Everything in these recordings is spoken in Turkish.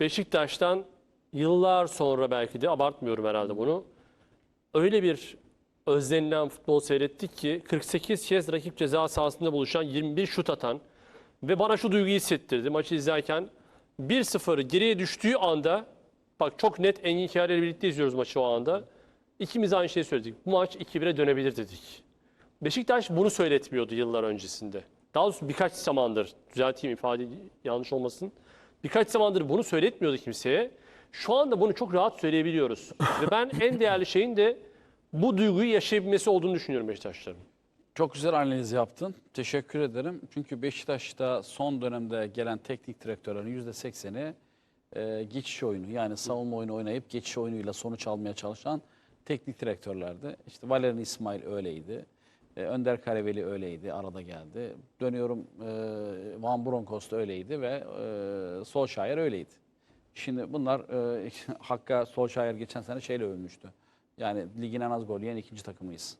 Beşiktaş'tan yıllar sonra belki de abartmıyorum herhalde bunu. Öyle bir özlenilen futbol seyrettik ki 48 kez rakip ceza sahasında buluşan 21 şut atan ve bana şu duyguyu hissettirdi maçı izlerken 1-0 geriye düştüğü anda bak çok net Engin Kiyare ile birlikte izliyoruz maçı o anda. İkimiz aynı şeyi söyledik. Bu maç 2-1'e dönebilir dedik. Beşiktaş bunu söyletmiyordu yıllar öncesinde. Daha doğrusu birkaç zamandır, düzelteyim ifade yanlış olmasın. Birkaç zamandır bunu söyletmiyordu kimseye. Şu anda bunu çok rahat söyleyebiliyoruz. Ve ben en değerli şeyin de bu duyguyu yaşayabilmesi olduğunu düşünüyorum Beşiktaşların. Çok güzel analiz yaptın. Teşekkür ederim. Çünkü Beşiktaş'ta son dönemde gelen teknik direktörlerin %80'i e, geçiş oyunu yani savunma oyunu oynayıp geçiş oyunuyla sonuç almaya çalışan teknik direktörlerdi. İşte Valerian İsmail öyleydi. E, Önder Karaveli öyleydi. Arada geldi. Dönüyorum e, Van Bronckhorst öyleydi ve e, Solskjaer öyleydi. Şimdi bunlar e, Hakka Solskjaer geçen sene şeyle övmüştü. Yani ligin en az gol yiyen ikinci takımıyız.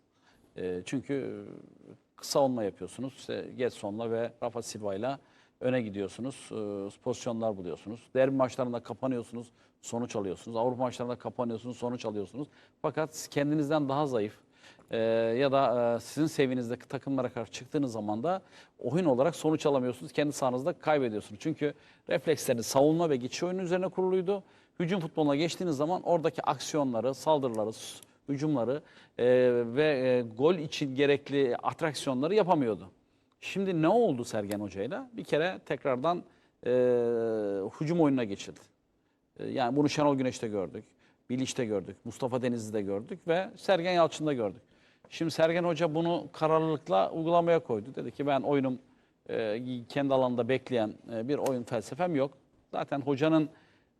E, çünkü e, savunma yapıyorsunuz. İşte Getson'la ve Rafa Silva'yla öne gidiyorsunuz. E, pozisyonlar buluyorsunuz. Derbi maçlarında kapanıyorsunuz. Sonuç alıyorsunuz. Avrupa maçlarında kapanıyorsunuz. Sonuç alıyorsunuz. Fakat kendinizden daha zayıf e, ya da e, sizin seviyenizdeki takımlara karşı çıktığınız zaman da oyun olarak sonuç alamıyorsunuz. Kendi sahanızda kaybediyorsunuz. Çünkü refleksleriniz savunma ve geçiş oyunu üzerine kuruluydu. Hücum futboluna geçtiğiniz zaman oradaki aksiyonları, saldırıları, hücumları e, ve e, gol için gerekli atraksiyonları yapamıyordu. Şimdi ne oldu Sergen Hoca'yla? Bir kere tekrardan e, hücum oyununa geçildi. E, Yani bunu Şenol Güneş'te gördük. Biliç'te gördük. Mustafa Denizli'de gördük ve Sergen Yalçın'da gördük. Şimdi Sergen Hoca bunu kararlılıkla uygulamaya koydu. Dedi ki ben oyunum e, kendi alanında bekleyen e, bir oyun felsefem yok. Zaten hocanın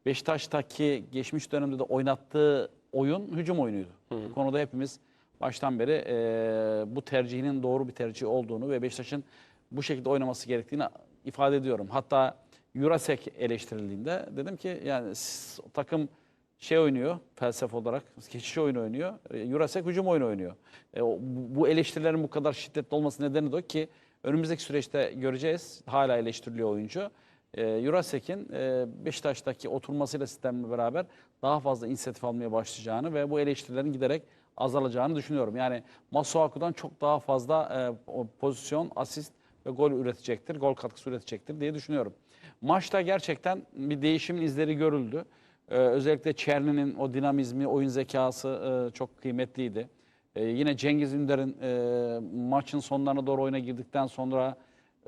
Beşiktaş'taki geçmiş dönemde de oynattığı oyun hücum oyunuydu. Bu konuda hepimiz baştan beri e, bu tercihinin doğru bir tercih olduğunu ve Beşiktaş'ın bu şekilde oynaması gerektiğini ifade ediyorum. Hatta Jurasek eleştirildiğinde dedim ki yani siz- takım şey oynuyor felsefe olarak geçiş oyunu oynuyor. E, Jurasek hücum oyunu oynuyor. E, bu eleştirilerin bu kadar şiddetli olması nedeni de o ki önümüzdeki süreçte göreceğiz. Hala eleştiriliyor oyuncu. E, Jurasek'in e, Beşiktaş'taki oturmasıyla sistemle beraber daha fazla inisiyatif almaya başlayacağını ve bu eleştirilerin giderek azalacağını düşünüyorum. Yani Masuaku'dan çok daha fazla e, pozisyon, asist ve gol üretecektir, gol katkısı üretecektir diye düşünüyorum. Maçta gerçekten bir değişimin izleri görüldü. Ee, özellikle Çerni'nin o dinamizmi, oyun zekası e, çok kıymetliydi. Ee, yine Cengiz Ünder'in e, maçın sonlarına doğru oyuna girdikten sonra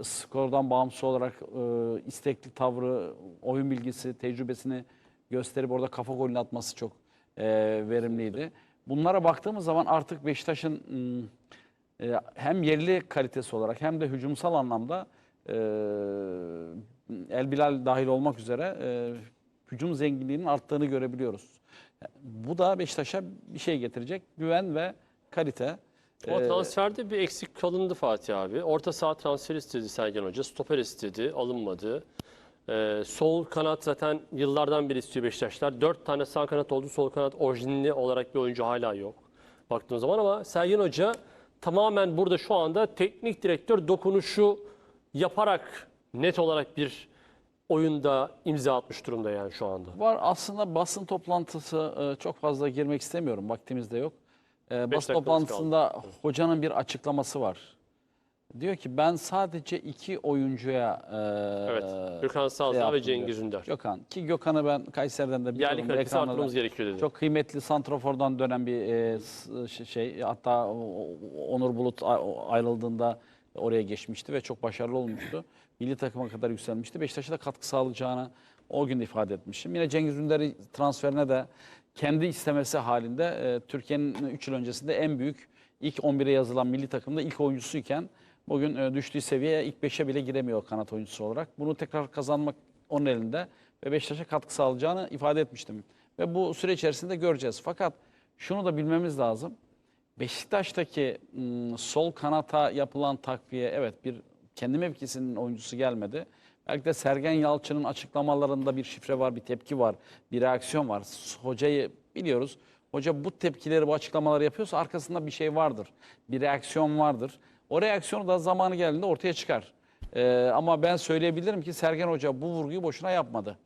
skordan bağımsız olarak e, istekli tavrı, oyun bilgisi, tecrübesini gösterip orada kafa golünü atması çok e, verimliydi. Bunlara baktığımız zaman artık Beşiktaş'ın m, e, hem yerli kalitesi olarak hem de hücumsal anlamda e, El Bilal dahil olmak üzere e, hücum zenginliğinin arttığını görebiliyoruz. Bu da Beşiktaş'a bir şey getirecek. Güven ve kalite. Ama Ee, transferde bir eksik kalındı Fatih abi. Orta saha transfer istedi Sergen Hoca. Stoper istedi, alınmadı. Ee, sol kanat zaten yıllardan beri istiyor Beşiktaşlar. Dört tane sağ kanat oldu. Sol kanat orijinli olarak bir oyuncu hala yok. Baktığın zaman ama Sergen Hoca tamamen burada şu anda teknik direktör dokunuşu yaparak net olarak bir oyunda imza atmış durumda yani şu anda. Var aslında basın toplantısı e, çok fazla girmek istemiyorum. Vaktimiz de yok. E, basın dakikamız toplantısında hocanın bir açıklaması var. Diyor ki ben sadece iki oyuncuya e, Evet. Gökhan Sağsağ ve yaptım diyor. Cengiz Ünder. Gökhan. Ki Gökhan'ı ben Kayseri'den de biliyorum. Yerli kalitesi arttırmamız gerekiyor dedi. Çok kıymetli santrofordan dönen bir e, s- şey. Hatta o- o- Onur Bulut a- o- ayrıldığında oraya geçmişti ve çok başarılı olmuştu. Milli takıma kadar yükselmişti. Beşiktaş'a da katkı sağlayacağını o gün ifade etmişim. Yine Cengiz Ünder'i transferine de kendi istemesi halinde e, Türkiye'nin 3 yıl öncesinde en büyük ilk 11'e yazılan milli takımda ilk oyuncusuyken bugün e, düştüğü seviyeye ilk 5'e bile giremiyor kanat oyuncusu olarak. Bunu tekrar kazanmak onun elinde ve Beşiktaş'a katkı sağlayacağını ifade etmiştim. Ve bu süre içerisinde göreceğiz. Fakat şunu da bilmemiz lazım. Beşiktaş'taki sol kanata yapılan takviye evet bir kendi mevkisinin oyuncusu gelmedi. Belki de Sergen Yalçın'ın açıklamalarında bir şifre var, bir tepki var, bir reaksiyon var. Hocayı biliyoruz. Hoca bu tepkileri, bu açıklamaları yapıyorsa arkasında bir şey vardır. Bir reaksiyon vardır. O reaksiyonu da zamanı geldiğinde ortaya çıkar. Ee, ama ben söyleyebilirim ki Sergen Hoca bu vurguyu boşuna yapmadı.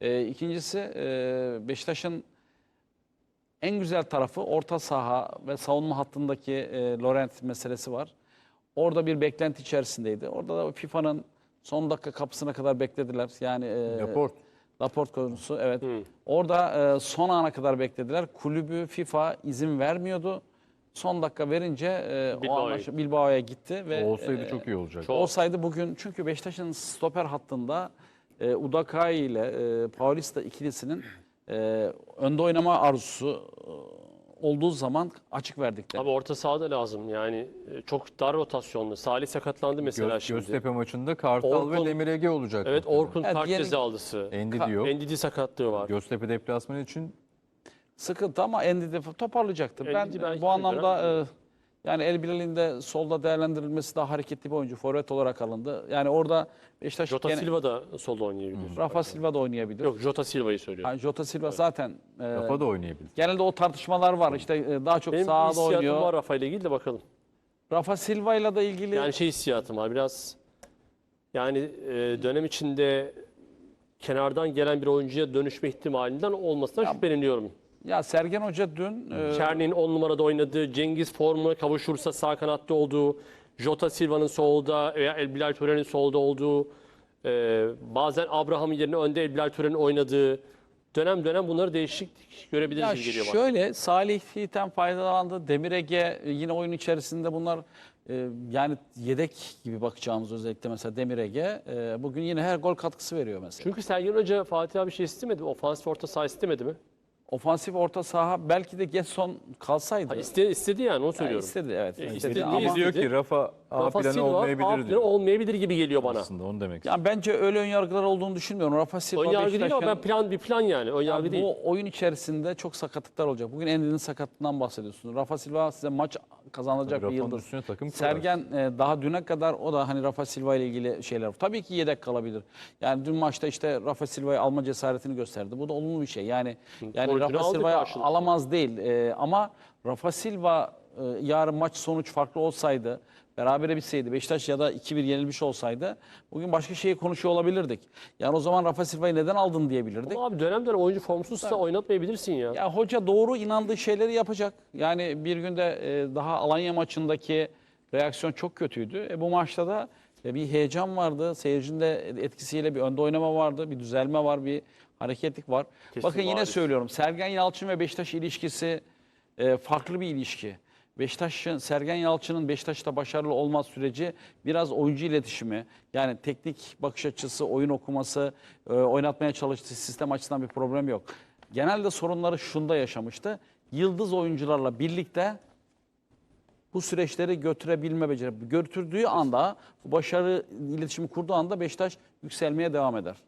E, ikincisi e, Beşiktaş'ın en güzel tarafı orta saha ve savunma hattındaki e, Laurent meselesi var. Orada bir beklenti içerisindeydi. Orada da FIFA'nın son dakika kapısına kadar beklediler. Yani e, Laport. Laport konusu evet. Orada e, son ana kadar beklediler. Kulübü FIFA izin vermiyordu. Son dakika verince e, o Bilbao'ya anlaş- Bilbao'ya gitti ve Olsaydı e, çok iyi olacak. çok- olsaydı bugün çünkü Beşiktaş'ın stoper hattında e, Udakay ile e, Paulista ikilisinin e, önde oynama arzusu e, olduğu zaman açık verdikleri. Abi orta sahada lazım yani e, çok dar rotasyonlu. Salih sakatlandı mesela Göz, şimdi. Göztepe maçında Kartal Orkun- ve Demir Ege olacak. Evet muhtemelen. Orkun Evet, kart diğeri- cezalısı. Endidi yok. Endidi sakatlığı var. Göztepe deplasmanı için Sıkıntı ama Endidi toparlayacaktır. Ben Endidi belki bu bir anlamda e, yani El Bilal'in de solda değerlendirilmesi daha hareketli bir oyuncu. Forvet olarak alındı. Yani orada Beşiktaş Jota gene- Silva da solda oynayabilir. Rafa Silva da oynayabilir. Yok Jota Silva'yı söylüyorum. Yani Jota Silva zaten e, Rafa da oynayabilir. genelde o tartışmalar var. İşte e, daha çok Benim hissiyatım oynuyor. var Rafa ile ilgili de bakalım. Rafa Silva ile de ilgili Yani şey hissiyatım var biraz yani e, dönem içinde kenardan gelen bir oyuncuya dönüşme ihtimalinden olmasından şüpheleniyorum. Ya Sergen Hoca dün e, Çerni'nin 10 numarada oynadığı, Cengiz formuna kavuşursa sağ kanatta olduğu, Jota Silva'nın solda veya El Bilal Tören'in solda olduğu, e, bazen Abraham'ın yerine önde El Bilal Tören'in oynadığı dönem dönem bunları değişik görebiliriz ya gibi geliyor bana. şöyle Salih Yiğit'ten faydalandı. Demir Ege e, yine oyun içerisinde bunlar e, yani yedek gibi bakacağımız özellikle mesela Demir Ege e, bugün yine her gol katkısı veriyor mesela. Çünkü Sergen Hoca Fatih abi şey istemedi, ofansif orta saha istemedi mi? Ofansif orta saha belki de Getson kalsaydı. Ha, iste, istedi yani onu Yani söylüyorum. istedi evet. E, istedi istedi. ama Niye diyor istedi? ki Rafa Rafa planı Silva olmayabilir A planı diyor. olmayabilir gibi geliyor bana. Aslında onu demek yani bence öyle ön yargılar olduğunu düşünmüyorum. Rafa Silva Ön yargı değil ama Beşiktaş'ın- ben plan bir plan yani. Ön yargı Ya değil. bu oyun içerisinde çok sakatlıklar olacak. Bugün Endi'nin sakatlığından bahsediyorsunuz. Rafa Silva size maç kazanacak Tabii bir Rafa'nın yıldız. üstüne takım kurar. Sergen e, daha düne kadar o da hani Rafa Silva ile ilgili şeyler. Tabii ki yedek kalabilir. Yani dün maçta işte Rafa Silva'yı alma cesaretini gösterdi. Bu da olumlu bir şey. Yani yani golcünü Rafa aldı Silva'yı karşılıklı. alamaz değil. E, ama Rafa Silva e, yarın maç sonuç farklı olsaydı berabere bitseydi Beşiktaş ya da 2-1 yenilmiş olsaydı bugün başka şeyi konuşuyor olabilirdik. Yani o zaman Rafa Silva'yı neden aldın diyebilirdik. Ama abi dönem dönem oyuncu formsuzsa oynatmayabilirsin ya. Ya hoca doğru inandığı şeyleri yapacak. Yani bir günde e, daha Alanya maçındaki reaksiyon çok kötüydü. E, bu maçta da e, bir heyecan vardı. Seyircinin de etkisiyle bir önde oynama vardı. Bir düzelme var, bir hareketlik var. Kesin Bakın yine bariz. söylüyorum. Sergen Yalçın ve Beşiktaş ilişkisi e, farklı bir ilişki. Beşiktaş'ın Sergen Yalçın'ın Beşiktaş'ta başarılı olmaz süreci biraz oyuncu iletişimi yani teknik bakış açısı, oyun okuması, e, oynatmaya çalıştığı sistem açısından bir problem yok. Genelde sorunları şunda yaşamıştı. Yıldız oyuncularla birlikte bu süreçleri götürebilme beceri. Götürdüğü anda, bu başarı iletişimi kurduğu anda Beşiktaş yükselmeye devam eder.